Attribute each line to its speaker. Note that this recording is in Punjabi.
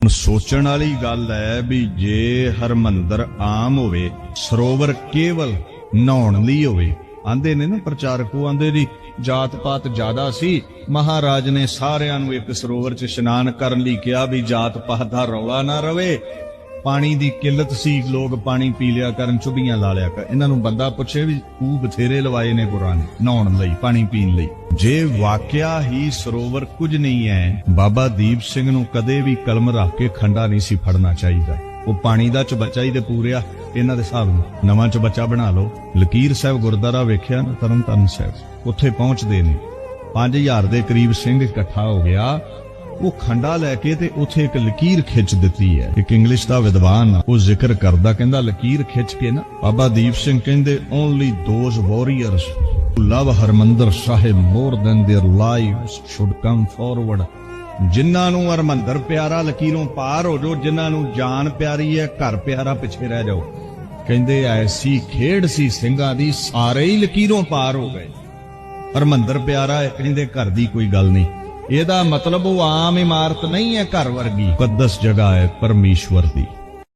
Speaker 1: ਹੁਣ ਸੋਚਣ ਵਾਲੀ ਗੱਲ ਹੈ ਵੀ ਜੇ ਹਰਮੰਦਰ ਆਮ ਹੋਵੇ, ਸਰੋਵਰ ਕੇਵਲ ਨਹਾਉਣ ਲਈ ਹੋਵੇ, ਆਂਦੇ ਨੇ ਨਾ ਪ੍ਰਚਾਰਕ ਆਂਦੇ ਦੀ ਜਾਤ ਪਾਤ ਜ਼ਿਆਦਾ ਸੀ, ਮਹਾਰਾਜ ਨੇ ਸਾਰਿਆਂ ਨੂੰ ਇੱਕ ਸਰੋਵਰ 'ਚ ਇਸ਼ਨਾਨ ਕਰਨ ਲਈ ਕਿਹਾ ਵੀ ਜਾਤ ਪਾਤ ਦਾ ਰੌਲਾ ਨਾ ਰਵੇ ਪਾਣੀ ਦੀ ਕਿੱਲਤ ਸੀ, ਲੋਕ ਪਾਣੀ ਪੀ ਲਿਆ ਕਰਨ ਚੁਬੀਆਂ ਲਾ ਲਿਆ ਕਰ ਇਹਨਾਂ ਨੂੰ ਬੰਦਾ ਪੁੱਛੇ ਵੀ ਉਹ ਬਥੇਰੇ ਲਵਾਏ ਨੇ ਪੁਰਾਣੇ ਨਹਾਉਣ ਲਈ, ਪਾਣੀ ਪੀਣ ਲਈ। ਜੇ ਵਾਕਿਆ ਹੀ ਸਰੋਵਰ ਕੁਝ ਨਹੀਂ ਹੈ ਬਾਬਾ ਦੀਪ ਸਿੰਘ ਨੂੰ ਕਦੇ ਵੀ ਕਲਮ ਰੱਖ ਕੇ ਖੰਡਾ ਨਹੀਂ ਸੀ ਫੜਨਾ ਚਾਹੀਦਾ। ਉਹ ਪਾਣੀ ਦਾ ਚਬਚਾ ਹੀ ਤੇ ਪੂਰਿਆ ਇਹਨਾਂ ਦੇ ਹਿਸਾਬ ਨਾਲ। ਨਵਾਂ ਚਬੱਚਾ ਬਣਾ ਲਓ। ਲਕੀਰ ਸਾਹਿਬ ਗੁਰਦੁਆਰਾ ਵੇਖਿਆ ਨਾ ਤਰਨ ਤਰਨਤਾਰਨ ਸਾਹਿਬ, ਉੱਥੇ ਪਹੁੰਚਦੇ ਨੇ। 5000 ਦੇ ਕਰੀਬ ਸਿੰਘ ਇਕੱਠਾ ਹੋ ਗਿਆ। ਉਹ ਖੰਡਾ ਲੈ ਕੇ ਤੇ ਉਥੇ ਇੱਕ ਲਕੀਰ ਖਿੱਚ ਦਿੱਤੀ ਹੈ ਇੱਕ ਇੰਗਲਿਸ਼ ਦਾ ਵਿਦਵਾਨ ਆ, ਉਹ ਜ਼ਿਕਰ ਕਰਦਾ ਕਹਿੰਦਾ ਲਕੀਰ ਖਿੱਚ ਕੇ ਨਾ ਬਾਬਾ ਦੀਪ ਸਿੰਘ ਕਹਿੰਦੇ only those warriors who love Harmandir Sahib more than their lives should come forward ਜਿਨ੍ਹਾਂ ਨੂੰ ਹਰਮੰਦਰ ਪਿਆਰਾ ਲਕੀਰੋਂ ਪਾਰ ਹੋ ਜਾਓ ਜਿਨ੍ਹਾਂ ਨੂੰ ਜਾਨ ਪਿਆਰੀ ਹੈ ਘਰ ਪਿਆਰਾ ਪਿੱਛੇ ਰਹਿ ਜਾਓ ਕਹਿੰਦੇ ਐਸੀ ਖੇਡ ਸੀ ਸਿੰਘਾਂ ਦੀ ਸਾਰੇ ਹੀ ਲਕੀਰੋਂ ਪਾਰ ਹੋ ਗਏ ਹਰਮੰਦਰ ਪਿਆਰਾ ਹੈ ਕਹਿੰਦੇ ਘਰ ਦੀ ਕੋਈ ਗੱਲ ਨਹੀਂ ਇਹਦਾ ਮਤਲਬ ਉਹ ਆਮ ਇਮਾਰਤ ਨਹੀਂ ਹੈ ਘਰ ਵਰਗੀ। ਮੁਕੱਦਸ ਜਗ੍ਹਾ ਹੈ ਪਰਮੇਸ਼ਵਰ ਦੀ।